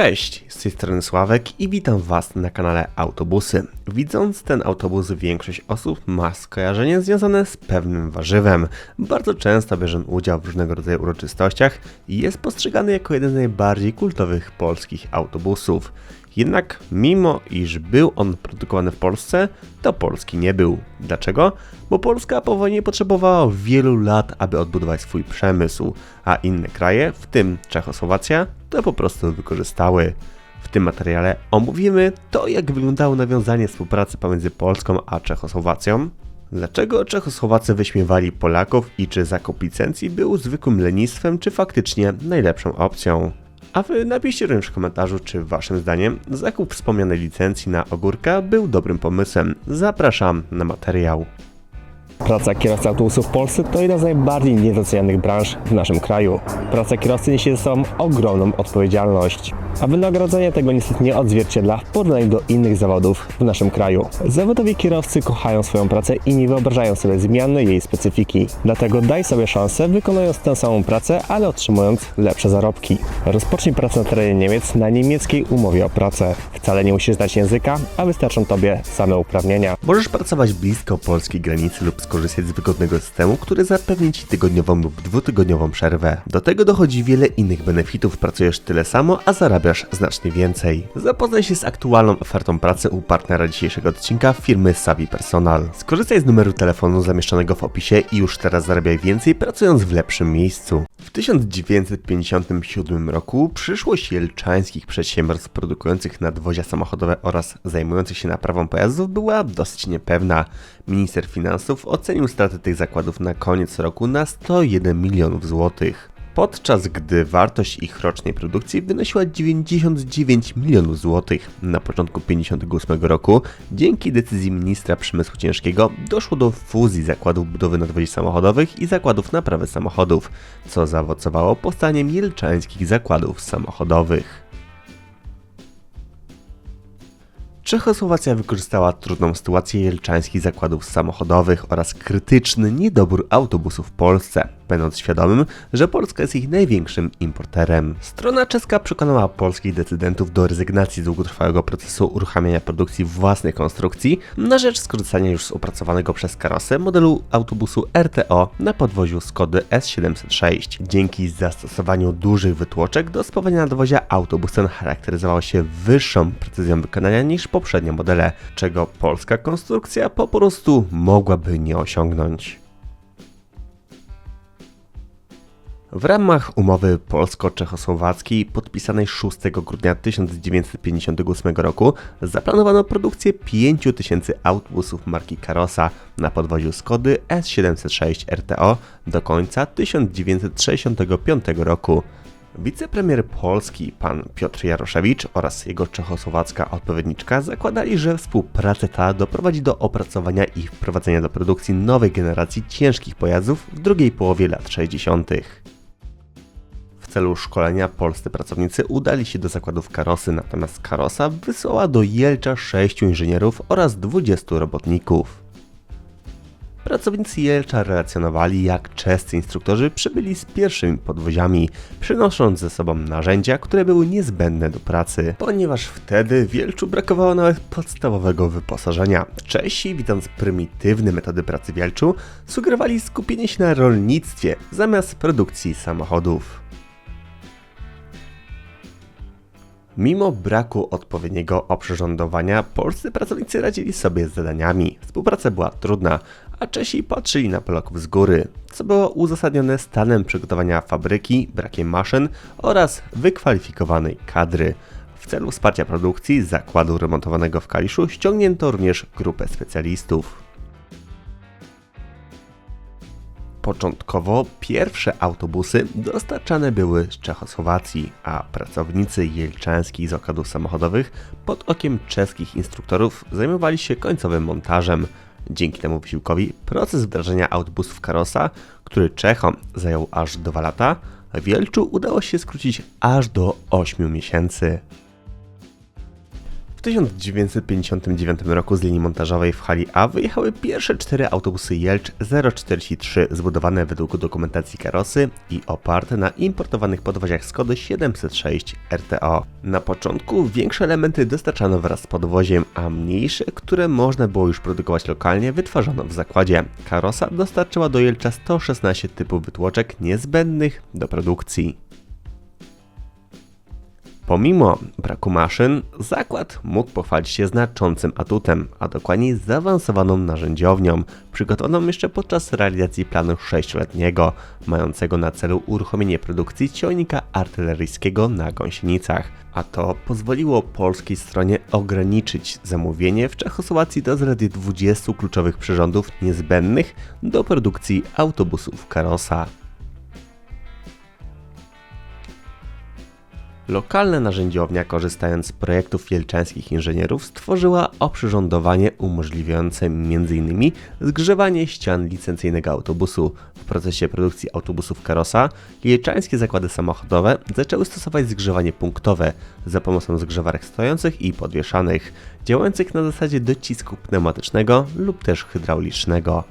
Cześć, z tej strony Sławek i witam Was na kanale Autobusy. Widząc ten autobus, większość osób ma skojarzenie związane z pewnym warzywem. Bardzo często bierze udział w różnego rodzaju uroczystościach i jest postrzegany jako jeden z najbardziej kultowych polskich autobusów. Jednak mimo iż był on produkowany w Polsce, to Polski nie był. Dlaczego? Bo Polska po wojnie potrzebowała wielu lat, aby odbudować swój przemysł, a inne kraje, w tym Czechosłowacja, to po prostu wykorzystały. W tym materiale omówimy to, jak wyglądało nawiązanie współpracy pomiędzy Polską a Czechosłowacją, Dlaczego Czechosłowacy wyśmiewali Polaków i czy zakup licencji był zwykłym lenistwem, czy faktycznie najlepszą opcją? A wy napiszcie również w komentarzu, czy waszym zdaniem zakup wspomnianej licencji na ogórka był dobrym pomysłem. Zapraszam na materiał. Praca kierowcy autobusów w Polsce to jedna z najbardziej niedocenianych branż w naszym kraju. Praca kierowcy niesie ze sobą ogromną odpowiedzialność, a wynagrodzenie tego niestety nie odzwierciedla w porównaniu do innych zawodów w naszym kraju. Zawodowi kierowcy kochają swoją pracę i nie wyobrażają sobie zmiany jej specyfiki. Dlatego daj sobie szansę wykonując tę samą pracę, ale otrzymując lepsze zarobki. Rozpocznij pracę na terenie Niemiec na niemieckiej umowie o pracę. Wcale nie musisz znać języka, a wystarczą tobie same uprawnienia. Możesz pracować blisko polskiej granicy lub skorzystać z wygodnego systemu, który zapewni ci tygodniową lub dwutygodniową przerwę. Do tego dochodzi wiele innych benefitów, pracujesz tyle samo, a zarabiasz znacznie więcej. Zapoznaj się z aktualną ofertą pracy u partnera dzisiejszego odcinka firmy Savi Personal. Skorzystaj z numeru telefonu zamieszczonego w opisie i już teraz zarabiaj więcej pracując w lepszym miejscu. W 1957 roku przyszłość jelczańskich przedsiębiorstw produkujących nadwozia samochodowe oraz zajmujących się naprawą pojazdów była dosyć niepewna. Minister finansów ocenił straty tych zakładów na koniec roku na 101 milionów złotych. Podczas gdy wartość ich rocznej produkcji wynosiła 99 milionów złotych. Na początku 1958 roku, dzięki decyzji ministra przemysłu ciężkiego, doszło do fuzji zakładów budowy nadwozii samochodowych i zakładów naprawy samochodów, co zaowocowało powstaniem jelczańskich zakładów samochodowych. Czechosłowacja wykorzystała trudną sytuację jelczańskich zakładów samochodowych oraz krytyczny niedobór autobusów w Polsce, będąc świadomym, że Polska jest ich największym importerem. Strona czeska przekonała polskich decydentów do rezygnacji z długotrwałego procesu uruchamiania produkcji własnej konstrukcji na rzecz skorzystania już z opracowanego przez Karosę modelu autobusu RTO na podwoziu Skody S706. Dzięki zastosowaniu dużych wytłoczek do spawania nadwozia autobus ten charakteryzował się wyższą precyzją wykonania niż poprzednie modele, czego polska konstrukcja po prostu mogłaby nie osiągnąć. W ramach umowy polsko-czechosłowackiej podpisanej 6 grudnia 1958 roku zaplanowano produkcję 5000 autobusów marki Karosa na podwoziu Skody S706 RTO do końca 1965 roku. Wicepremier Polski pan Piotr Jaroszewicz oraz jego czechosłowacka odpowiedniczka zakładali, że współpraca ta doprowadzi do opracowania i wprowadzenia do produkcji nowej generacji ciężkich pojazdów w drugiej połowie lat 60. Celu szkolenia polscy pracownicy udali się do zakładów Karosy, natomiast Karosa wysłała do Jelcza 6 inżynierów oraz 20 robotników. Pracownicy Jelcza relacjonowali, jak czescy instruktorzy przybyli z pierwszymi podwoziami, przynosząc ze sobą narzędzia, które były niezbędne do pracy, ponieważ wtedy w Jelczu brakowało nawet podstawowego wyposażenia. Czesi, widząc prymitywne metody pracy w Jelczu, sugerowali skupienie się na rolnictwie zamiast produkcji samochodów. Mimo braku odpowiedniego oprzyrządowania, polscy pracownicy radzili sobie z zadaniami. Współpraca była trudna, a Czesi patrzyli na Polaków z góry, co było uzasadnione stanem przygotowania fabryki, brakiem maszyn oraz wykwalifikowanej kadry. W celu wsparcia produkcji zakładu remontowanego w Kaliszu ściągnięto również grupę specjalistów. Początkowo pierwsze autobusy dostarczane były z Czechosłowacji, a pracownicy jelczanskich zakładów samochodowych pod okiem czeskich instruktorów zajmowali się końcowym montażem. Dzięki temu wysiłkowi proces wdrażania autobusów Karosa, który Czechom zajął aż 2 lata, w Jelczu udało się skrócić aż do 8 miesięcy. W 1959 roku z linii montażowej w hali A wyjechały pierwsze cztery autobusy Jelcz 043 zbudowane według dokumentacji karosy i oparte na importowanych podwoziach Skody 706 RTO. Na początku większe elementy dostarczano wraz z podwoziem, a mniejsze, które można było już produkować lokalnie, wytwarzano w zakładzie. Karosa dostarczyła do Jelcza 116 typów wytłoczek niezbędnych do produkcji. Pomimo braku maszyn, zakład mógł pochwalić się znaczącym atutem, a dokładniej zaawansowaną narzędziownią, przygotowaną jeszcze podczas realizacji planu sześcioletniego, mającego na celu uruchomienie produkcji ciągnika artyleryjskiego na gąsienicach. A to pozwoliło polskiej stronie ograniczyć zamówienie w Czechosłowacji do zaledwie 20 kluczowych przyrządów niezbędnych do produkcji autobusów Karosa. Lokalna narzędziownia, korzystając z projektów wielczańskich inżynierów, stworzyła oprzyrządowanie umożliwiające m.in. zgrzewanie ścian licencyjnego autobusu. W procesie produkcji autobusów Karosa wielczańskie zakłady samochodowe zaczęły stosować zgrzewanie punktowe za pomocą zgrzewarek stojących i podwieszanych, działających na zasadzie docisku pneumatycznego lub też hydraulicznego.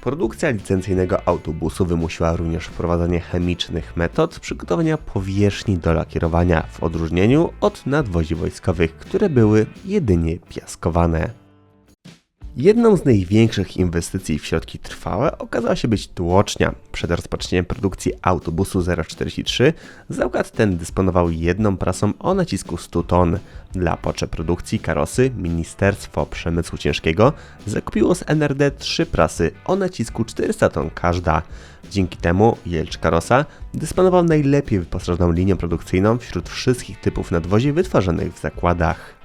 Produkcja licencyjnego autobusu wymusiła również wprowadzanie chemicznych metod przygotowania powierzchni do lakierowania w odróżnieniu od nadwozi wojskowych, które były jedynie piaskowane. Jedną z największych inwestycji w środki trwałe okazała się być tłocznia. Przed rozpoczęciem produkcji autobusu 043 zakład ten dysponował jedną prasą o nacisku 100 ton. Dla potrzeb produkcji karosy Ministerstwo Przemysłu Ciężkiego zakupiło z NRD trzy prasy o nacisku 400 ton każda. Dzięki temu Jelcz Karosa dysponował najlepiej wyposażoną linią produkcyjną wśród wszystkich typów nadwozi wytwarzanych w zakładach.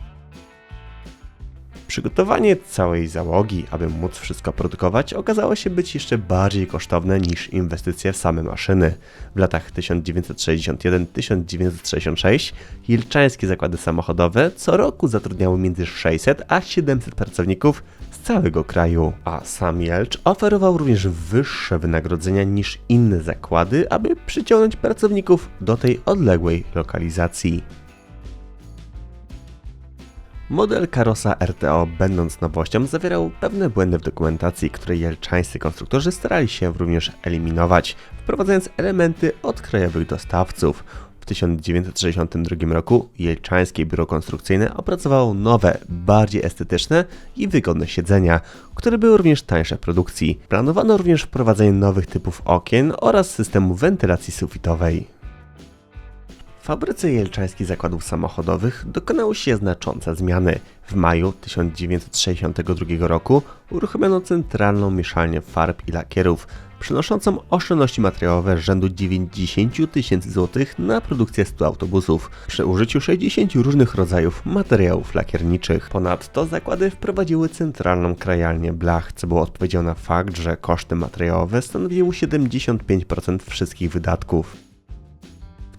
Przygotowanie całej załogi, aby móc wszystko produkować, okazało się być jeszcze bardziej kosztowne niż inwestycje w same maszyny. W latach 1961-1966 jelczańskie zakłady samochodowe co roku zatrudniały między 600 a 700 pracowników z całego kraju, a sam Jelcz oferował również wyższe wynagrodzenia niż inne zakłady, aby przyciągnąć pracowników do tej odległej lokalizacji. Model Karosa RTO, będąc nowością, zawierał pewne błędy w dokumentacji, które jelczańscy konstruktorzy starali się również eliminować, wprowadzając elementy od krajowych dostawców. W 1962 roku Jelczańskie Biuro Konstrukcyjne opracowało nowe, bardziej estetyczne i wygodne siedzenia, które były również tańsze w produkcji. Planowano również wprowadzenie nowych typów okien oraz systemu wentylacji sufitowej. W fabryce jelczańskich zakładów samochodowych dokonały się znaczące zmiany. W maju 1962 roku uruchomiono centralną mieszalnię farb i lakierów, przynoszącą oszczędności materiałowe rzędu 90 tysięcy złotych na produkcję 100 autobusów przy użyciu 60 różnych rodzajów materiałów lakierniczych. Ponadto zakłady wprowadziły centralną krajalnię blach, co było odpowiedzią na fakt, że koszty materiałowe stanowiły 75% wszystkich wydatków.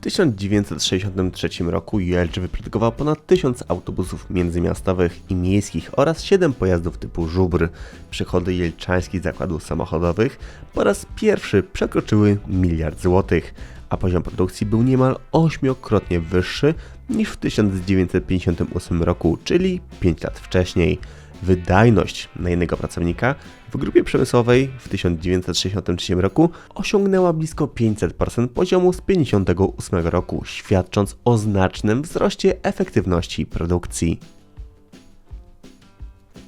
W 1963 roku Jelcz wyprodukował ponad 1000 autobusów międzymiastowych i miejskich oraz 7 pojazdów typu żubr. Przychody jelczańskich zakładów samochodowych po raz pierwszy przekroczyły miliard złotych, a poziom produkcji był niemal ośmiokrotnie wyższy niż w 1958 roku, czyli 5 lat wcześniej. Wydajność na jednego pracownika w grupie przemysłowej w 1963 roku osiągnęła blisko 500% poziomu z 1958 roku, świadcząc o znacznym wzroście efektywności produkcji.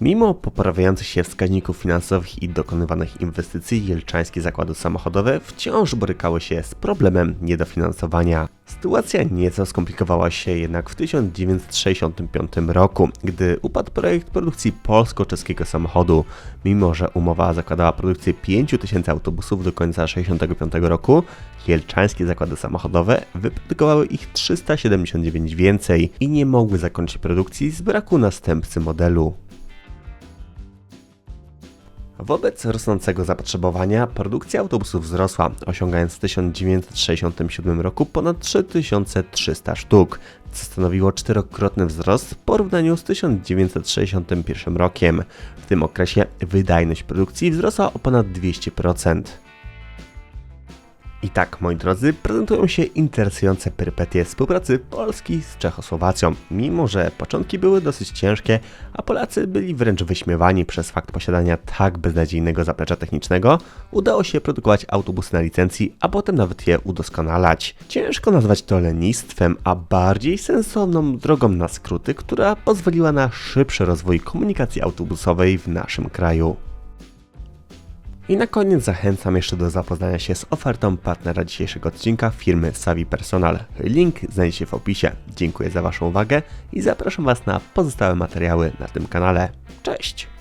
Mimo poprawiających się wskaźników finansowych i dokonywanych inwestycji, jelczańskie zakłady samochodowe wciąż borykały się z problemem niedofinansowania. Sytuacja nieco skomplikowała się jednak w 1965 roku, gdy upadł projekt produkcji polsko-czeskiego samochodu. Mimo, że umowa zakładała produkcję 5000 autobusów do końca 1965 roku, jelczańskie zakłady samochodowe wyprodukowały ich 379 więcej i nie mogły zakończyć produkcji z braku następcy modelu. Wobec rosnącego zapotrzebowania produkcja autobusów wzrosła, osiągając w 1967 roku ponad 3300 sztuk, co stanowiło czterokrotny wzrost w porównaniu z 1961 rokiem. W tym okresie wydajność produkcji wzrosła o ponad 200%. I tak, moi drodzy, prezentują się interesujące perypetie współpracy Polski z Czechosłowacją. Mimo, że początki były dosyć ciężkie, a Polacy byli wręcz wyśmiewani przez fakt posiadania tak beznadziejnego zaplecza technicznego, udało się produkować autobusy na licencji, a potem nawet je udoskonalać. Ciężko nazwać to lenistwem, a bardziej sensowną drogą na skróty, która pozwoliła na szybszy rozwój komunikacji autobusowej w naszym kraju. I na koniec zachęcam jeszcze do zapoznania się z ofertą partnera dzisiejszego odcinka firmy Savi Personal. Link znajdziecie w opisie. Dziękuję za Waszą uwagę i zapraszam Was na pozostałe materiały na tym kanale. Cześć!